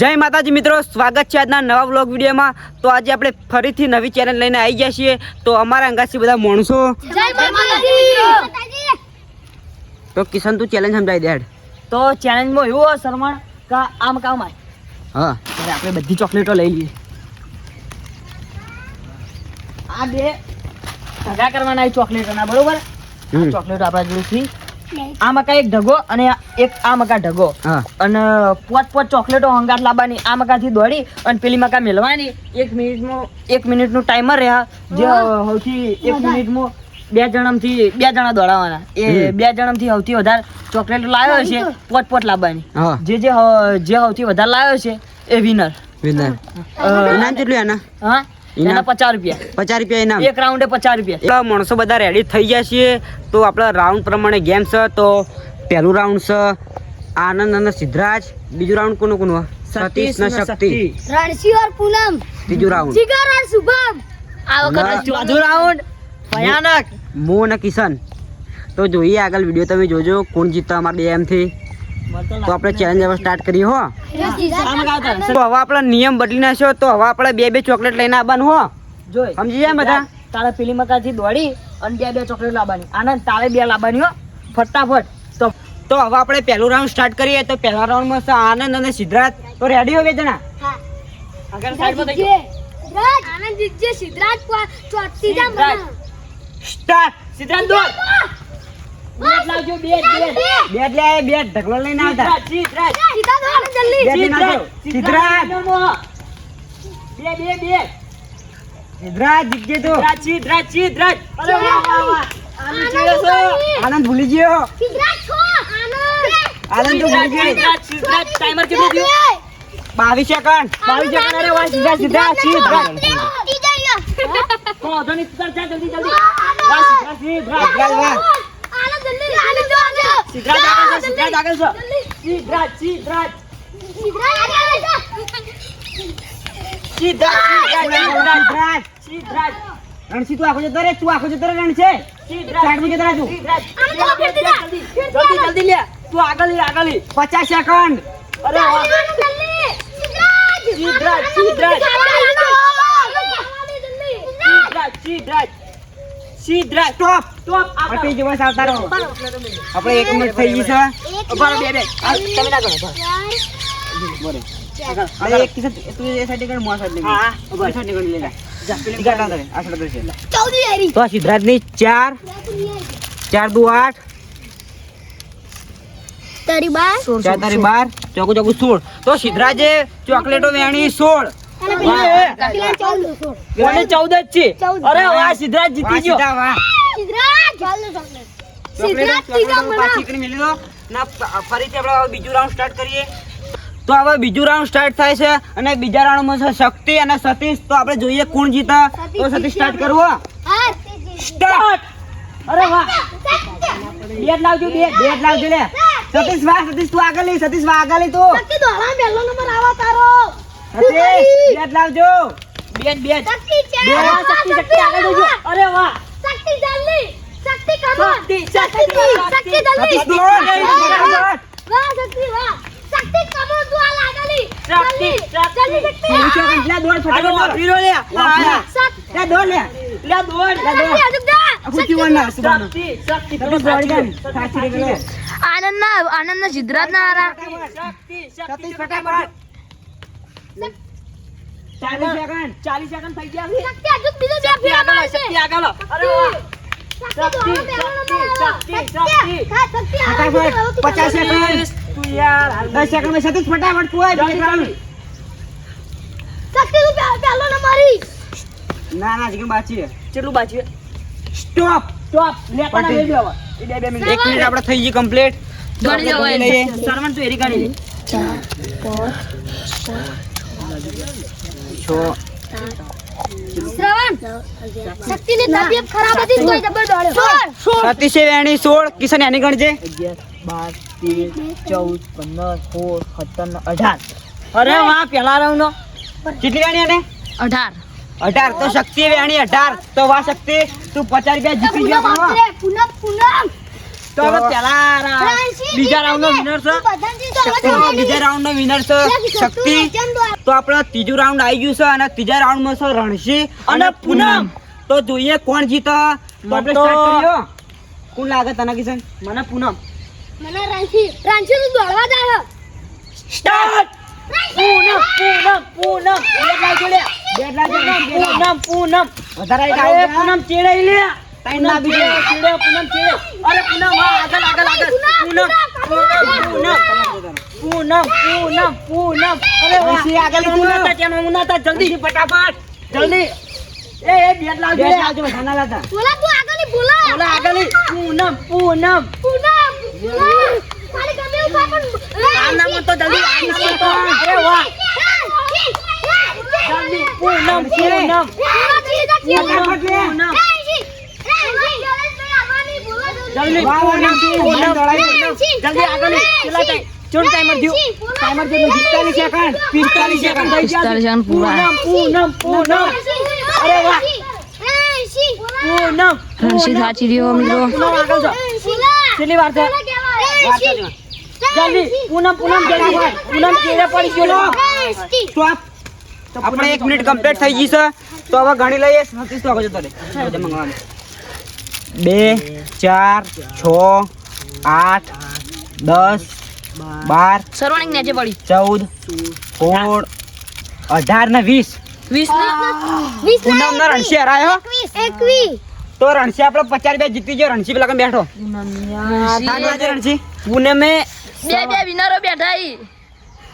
જય માતાજી મિત્રો સ્વાગત છે આજના નવા વ્લોગ વિડીયોમાં. તો આજે આપણે ફરીથી નવી ચેનલ લઈને આવી ગયા છીએ. તો અમારા અંગાથી બધા માણસો. તો કિશન તું ચેલેન્જ સમજાવી દેડ. તો ચેલેન્જમાં એવું હોય શરમણ કે આમ કામ આય હા આપણે બધી ચોકલેટો લઈ લઈએ. આ બે ભેગા કરવાના ચોકલેટોના બરોબર? ચોકલેટ ચોકલેટો આપણા જોડેથી આ મકા એક ઢગો અને એક આ મકા ઢગો. અને પોચ પોચ ચોકલેટો હંગાટ લાવવાની આ મકાથી દોડી અને પેલી મકા મેળવાની એક મિનિટનું એક મિનિટનું ટાઈમર રહ્યા. જે સૌથી એક મિનિટમાં બે જણમથી બે જણા દોડાવવાના એ બે જણમથી સૌથી વધારે ચોકલેટો લાવ્યો છે પોટ પોટ લાવવાની. જે જે જે સૌથી વધારે લાવ્યો છે એ વિનર વિનર નામ કેટલું એના? હા? એના પચાસ રૂપિયા. પચાસ રૂપિયા ઇનામ એક રાઉન્ડે પચાસ રૂપિયા. એટલા માણસો બધા રેડી થઈ ગયા છીએ. તો આપણા રાઉન્ડ પ્રમાણે ગેમ છે. તો પહેલું રાઉન્ડ છે આનંદ અને સિદ્ધરાજ. બીજું રાઉન્ડ કોનું કોનું? સતીશ ને શક્તિ. રણસી ઓર પૂનમ. ત્રીજું રાઉન્ડ જીગર ઓર શુભમ. આ ના. ચોથું રાઉન્ડ ભયાનક. મો અને કિશન. તો જોઈએ આગળ વીડિયો તમે જોજો. કોણ જીતતા અમારા બે એમથી તો આપણે ચેલેન્જ હવે સ્ટાર્ટ કરીએ હો. તો હવે આપણે નિયમ બદલી નાખ્યો તો હવે આપણે બે બે ચોકલેટ લઈને આવવાનું હો. જોઈ. સમજી જાય બધા? તારે પેલી મકાથી દોડી અને બે બે ચોકલેટ લાવવાની. આનંદ તારે બે લાવવાની હો. ફટાફટ. તો તો હવે આપણે પહેલું રાઉન્ડ સ્ટાર્ટ કરીએ. તો પહેલા રાઉન્ડમાં છે આનંદ અને સિદ્ધરાજ. તો રેડી હો બે જણા? આગળ સાઈડમાં આનંદ જીતજે સિદ્ધરાજ સિદ્ધરાજ. સિદ્ધાર્થ દોડ. બેટ લાવજો બેટ બેટ. લે ઢગલો લઈને આવતા. જલ્દી. બે બે બે. જીતજે તું. અરે વાહ, આનંદ ચેડે છે. આનંદ ભૂલી ગયો. સિદ્ધરાજ છો આનંદ. આનંદ તો ભૂલી ગયો. કેટલું થયું? બાવીસ સેકન્ડ. બાવીસ સેકન્ડ. અરે વાહ, જા, જલ્દી, જલ્દી. સિદ્ધાર્થ. સિદ્ધરાજ વાહ આનંદ જલ્દી આનંદ જો આવજો સિદ્ધાર્થ આગળ છે, આગળ છે. સિદ્ધરાજ આગળ છે સિદ્ધાર્થ, સિદ્ધાર્થ, સિદ્ધરાજ સિદ્ધાર્થ. રણસી તું આખો જતો રે તું આખો જતો રે રણસે સાઈડમાં જતો રહે તું સિદ્ધાર્થ. આને તો. જલ્દી, જલ્દી, લે. તું આગળ લે, આગળ લે. પચાસ સેકન્ડ અરે વાહ. સિદ્ધરાજ સિદ્ધરાજ, સિદ્ધરાજ. એક થઈ ગઈ છે તો સિદ્ધરાજની 4 4 2 8 તારી બાર. 4 તારી 12 ચોકુ ચોકુ 16 તો સિદ્ધરાજે ચોકલેટો વેણી સોળ. અને બીજા રાઉન્ડમાં છે શક્તિ અને સતીશ. તો આપણે જોઈએ કોણ જીતા. તો સતીશ સ્ટાર્ટ કરવો. સ્ટાર્ટ અરે વાહ. લાવજો બેટ લાવજો લે. સતીશ વા સતીશ તું આગળ લઈ સતીશ વાહ આગળ લઈ તો. નંબર આવા તારો. બેટ લાવજો બેન બેન શક્તિ શક્તિ શક્તિ આગળ જજો અરે વાહ શક્તિ જલ્દી શક્તિ કમો શક્તિ, શક્તિ શક્તિ જલ્દી સતીશ દોડ ફટાફટ. વાહ શક્તિ વાહ શક્તિ કમો તું આ લાગલી જલ્દી જલ્દી શક્તિ લે દોડ ફટાફટ વાપરી લે લે દોડ લે લે દોડ શક્તિ હજુ જા આખું જીવન ના સુબાનું શક્તિ શક્તિ સતીશ દોડી ગઈ સાચી રહી ગઈ આનંદ ના આનંદ ના સિદ્ધરાજ ના આરા શક્તિ શક્તિ ફટાફટ ચાલીસ સેકન્ડ ચાલીસ સેકન્ડ થઈ ગયા શક્તિ હજુ બીજો બે ફેરા મારે છે શક્તિ આગળ અરે પચાસ સેકન્ડ તું યાર દસ સેકન્ડમાં સતીશ ફટાફટ તું આવી શક્તિ તું પહેલો નંબરી ના ના જીગર બાચી કેટલું બાચી સ્ટોપ સ્ટોપ લે પણ લઈ લેવા એ બે બે મિનિટ એક મિનિટ આપણે થઈ ગઈ કમ્પ્લીટ ગણી લેવા સરવણ તું એરી ગણી લે 4 5 7 છ વેણી સોળ કિશન ચૌદ પંદર સોળ સત્તર અઢાર. અરે વાહ પેલા રાઉન્ડ નો કેટલી વેણી અઢાર. અઢાર. તો શક્તિ વેણી અઢાર. તો વા શક્તિ. તું પચાસ રૂપિયા જીતી ગયા પૂનમ તો પેલા બીજા રાઉન્ડ નો વિનર છે. તું રાઉન્ડ બીજા રાઉન્ડનો વિનર છે શક્તિ. તો આપણો ત્રીજું રાઉન્ડ આવી ગયું છે અને ત્રીજા રાઉન્ડમાં છે રણસી અને પૂનમ. તો જોઈએ કોણ જીતે. તો આપણે start કોણ લાગે તને કિશન? મને પૂનમ. મને રણસી રણસી તું દોડવા જાય સ્ટાર્ટ પૂનમ પૂનમ પૂનમ. બેટ લાવજો લે. બેટ રણસી, પૂનમ પૂનમ વધારે લાવજો. પૂનમ ચેડાઈ લે ટાઈમ ના પૂનમ બીજો. ચેડે, ચેડે, પૂનમ ચેડે. અરે પૂનમ હા આગળ આગળ આગળ. પૂનમ પૂનમ. પૂનમ. પૂનમ પૂનમ અરે વાહ રણસી આગળ પૂનમ. ઉનાતા, તેમાં ઉનાતા, જલ્દી ફટાફટ જલ્દી એ એ બેટ લાવજો બેટ. લાવજો વધારે લાતા બોલા તું આગળની બોલા ઓલા આગળની પૂનમ પૂનમ પૂનમ પૂનમ ખાલી ગમે એવું પણ આ નામ તો જલ્દી આ નામ તો અરે વાહ જલ્દી પૂનમ પૂનમ પૂનમ જલ્દી પૂનમ પૂનમ જલ્દી આગળ ટાઈમ ચૂન ટાઈમર થયું ટાઈમર કેટલું? 45 સેકન્ડ 45 સેકન્ડ થઈ ગયા છે. પૂનમ પૂનમ પૂનમ અરે વાહ. પૂનમ રણસી સાચી રહ્યો મિત્રો. કેટલી વાર છે. જલ્દી. પૂનમ પૂનમ જલ્દી પૂનમ કેરે પડી ગયો સ્ટોપ આપણે એક મિનિટ કમ્પ્લીટ થઈ ગઈ છે. તો હવે ગણી લઈએ. સતીશ તો આગળ જતો બે ચાર છ આઠ દસ બાર સરવાણી નેચે પડી ચૌદ સોળ અઢાર ને વીસ. વીસ પૂનમ ને રણસી હરાયો એકવીસ. તો રણસી આપડે પચાસ રૂપિયા જીતી ગયો રણસી પેલા બેઠો. રણસી પૂનમે બે બે વિનરો બેઠા ઈ.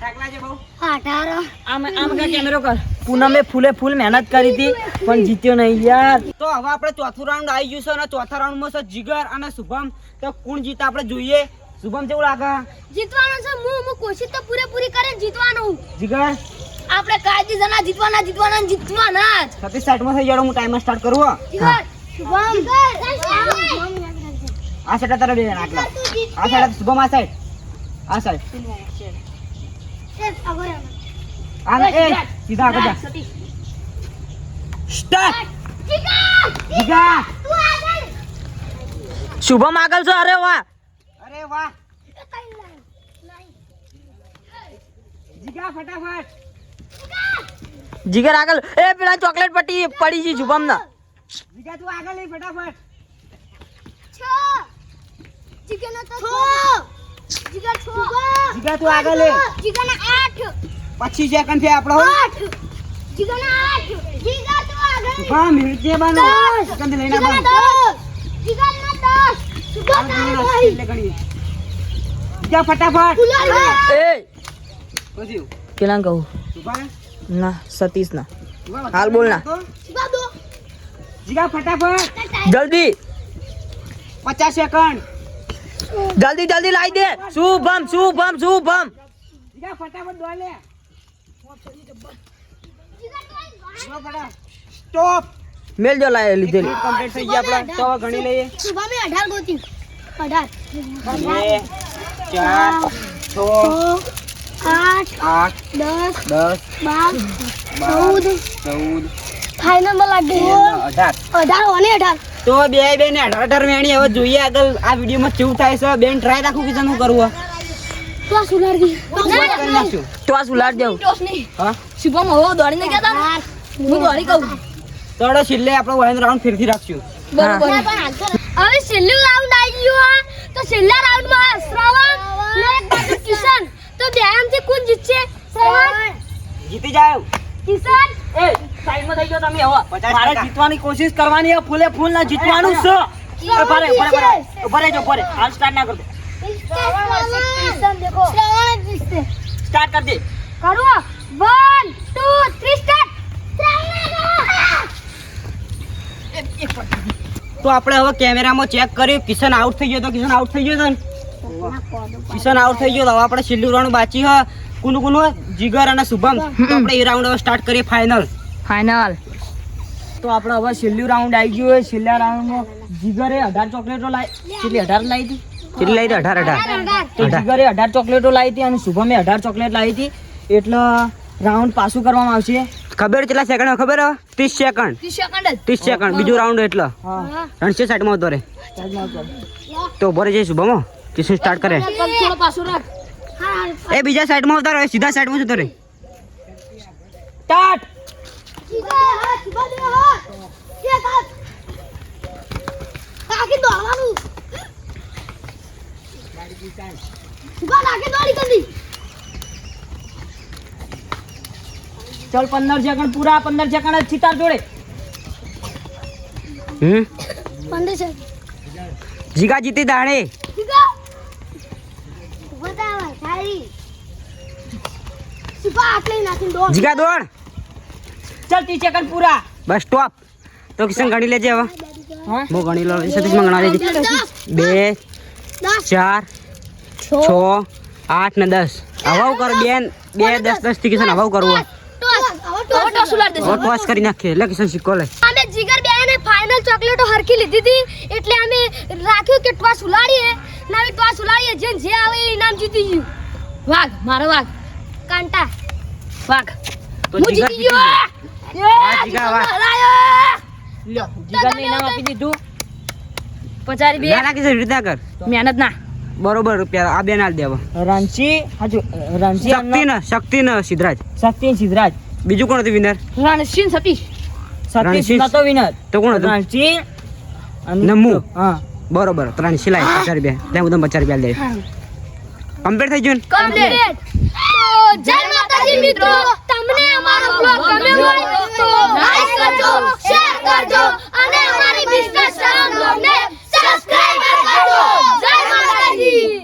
થાક લાગે બહુ? અઢાર. આમ આમ કા કેમેરો કર. પૂનમે ફૂલે ફૂલ મહેનત કરી હતી પણ જીત્યો નહીં યાર. તો હવે આપણે ચોથું રાઉન્ડ આવી ગયું છે અને ચોથા રાઉન્ડમાં છે જીગર અને શુભમ. તો કોણ જીતા આપણે જોઈએ. શુભમ કેવું લાગે? જીતવાનું છે હું હું કોશિશ તો પૂરેપૂરી કરીને જીતવાનું જીગર? આપણે કાયદેસર જણા જીતવાના જીતવાના જીતવાના જ. સતીશ સાઈડમાં થઈ જાડો હું ટાઈમર સ્ટાર્ટ કરું હો. જીગર શુભમ. આ સાઈડ તારે બે જણા આટલા આ સાઈડ શુભમ આ સાઈડ આ સાઈડ આ એ સીધા આગળ જા. સ્ટાર્ટ જીગર શુભમ આગળ છો અરે વાહ. અરે વાહ. જીગા ફટાફટ. જીગર આગળ. એ પેલા ચોકલેટ પટ્ટી પડી છે શુભમ ના જીગા તું આગળ લઈ ફટાફટ. જીગા તું આગળ લે પછી જે છે આપણો હા મિનિટ છે બાનો. દસ. સેકન્ડ લઈને બાનો. એટલે ગણીએ. જીગા ફટાફટ. એ. પછી પેલા કહું. ના સતીશ ના હાલ બોલ ના. જીગા ફટાફટ. જલ્દી. પચાસ સેકન્ડ. જલ્દી જલ્દી લાવી દે. શુભમ શુભમ શુભમ. જીગા ફટાફટ દોડ. લે સ્ટોપ. મેલ જો લાય લીધેલી કમ્પ્લીટ થઈ ગયા આપણે. તો ઘણી લઈએ. શુભમે 18 ગોતી. અઢાર બે ચાર છ આઠ આઠ દસ દસ બાર ચૌદ. ચૌદ. માં લાગે અઢાર. અઢાર ઓને અઢાર. તો બે બે ને અઢાર અઢાર વેણી હવે જોઈએ આગળ આ વિડીયોમાં કેવું થાય છે. બેન ટ્રાય રાખું કે શું કરવું તો આ હા? શુભમ હવે દોડીને ગયા તા હું દોડી કહું. તો હવે છેલ્લે આપણે રાઉન્ડ ફેરથી રાખશું. બરોબર. હવે છેલ્લું રાઉન્ડ આવી ગયું આ. તો છેલ્લા રાઉન્ડમાં શ્રવણ ને એક કિશન તો બે આમથી કોણ જીતશે શ્રવણ. જીતી જાય કિશન. એ સાઈડમાં થઈ ગયો તમે હવે. મારે જીતવાની કોશિશ કરવાની છે ફૂલે ફૂલ ના જીતવાનું છે. એ ભરે ભરે ભરે ભરે જો ભરે હાલ સ્ટાર્ટ ના કરતો કિશન દેખો. શ્રવણ જીતશે. સ્ટાર્ટ કર દે. કરો. વન ટુ થ્રી સ્ટાર્ટ તો આપણે હવે કેમેરામાં ચેક કરી કિશન આઉટ થઈ ગયો તો કિશન આઉટ થઈ ગયો તો? કિશન આઉટ થઈ ગયો તો હવે આપણે છેલ્લું રાઉન્ડ બાકી છે. કુનુ કુનુ? જીગર અને શુભમ. તો આપણે એ રાઉન્ડ હવે સ્ટાર્ટ કરીએ ફાઇનલ ફાઇનલ તો આપણે હવે છેલ્લું રાઉન્ડ આવી ગયું હોય છેલ્લા રાઉન્ડમાં જીગરે અઢાર ચોકલેટો લાવી કેટલી અઢાર લાવી હતી? કેટલી લઈ અઢાર અઢાર. તો જીગરે અઢાર ચોકલેટો લાવી હતી અને શુભમે અઢાર ચોકલેટ લાવી હતી. એટલે રાઉન્ડ પાછું કરવામાં આવશે. ખબર કેટલા સેકન્ડ ખબર? ત્રીસ સેકન્ડ ત્રીસ સેકન્ડ જ. ત્રીસ સેકન્ડ બીજું રાઉન્ડ એટલે. હા. રણશે સાઈડમાં આવતો રે તો ઊભો રહી જઈશું ભમો કિશન સ્ટાર્ટ કરે? પગ થોડો પાછો રાખ. હા એ બીજા સાઈડમાં રહે સીધા સાઈડમાં જતો રે સ્ટાર્ટ દોડવાનું ઊભા રાખી દોડી જલ્દી ચાલ પંદર સેકન્ડ પૂરા પંદર સેકન્ડ જ સિતાર જોડે. હમ? પંદર સેકન્ડ. જીગા જીતી દાણે સીધા બતાવા સારી સીધા આટલે નાખીને દોડ. જીગા દોડ. ચાલ ત્રીસ સેકન્ડ પૂરા. બસ સ્ટોપ તો કિશન ગણી લેજે હવે. હું? ગણી લઉં સતીશમાં ગણા લેજે. બે ચાર છ. આઠ ને દસ. હવાવ કર બેન બે દસ દસ. થી કિશન હવાવ કરવો હવે ટોસ કરી નાખે. એટલે કિશન સિક્કો લે અમે જીગર બેને ફાઇનલ ચોકલેટો હરખી લીધી હતી. એટલે અમે રાખ્યું કે ટોસ ઉલાડીએ ના ટોસ ઉલાડીએ જે જે આવે એ ઇનામ જીતી ગયું. વાઘ મારો વાઘ. કાંટા. વાઘ. તો હું જીતી ગયો. વાહ, જીગા. હરાયો. લ્યો જીગાને ઇનામ આપી દીધું. પચારી બે. ના છે કિશન કર મહેનત ના. બરોબર રૂપિયા આ બેન આલ દેવા. રાંચી હાજુ રણસી શક્તિ ને શક્તિ ને સિદ્ધરાજ. શક્તિ સિદ્ધરાજ. બીજું કોણ હતું વિનર? રણસિંહ સતીશ. સતીશ નતો વિનર. તો કોણ હતું? રણસિંહ નમુ. હા. બરોબર ત્રણ સિલાઈ પચાસ રૂપિયા. ત્યાં હું તમને પચાસ રૂપિયા દે કમ્પ્લીટ થઈ ગયું કમ્પ્લીટ જય માતાજી મિત્રો તમને અમારો બ્લોગ ગમ્યો હોય તો લાઈક કરજો શેર કરજો અને અમારી બિઝનેસ સલામ બ્લોગને સબસ્ક્રાઇબ કરજો. જય માતાજી.